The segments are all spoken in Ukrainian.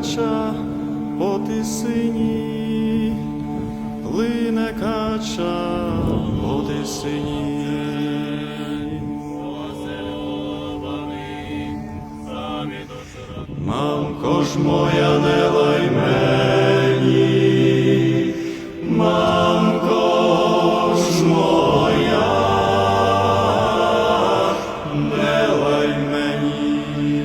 кача по тисині, плине кача по тисині. Мамко ж моя, не лай мені, мамко ж моя, не лай мені.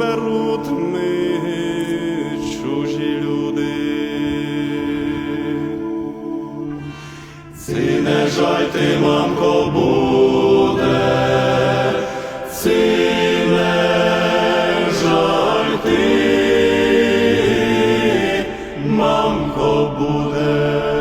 беруть ми чужі люди, Ці не жаль ти, мамко, буде, Ці не жаль ти, мамко буде.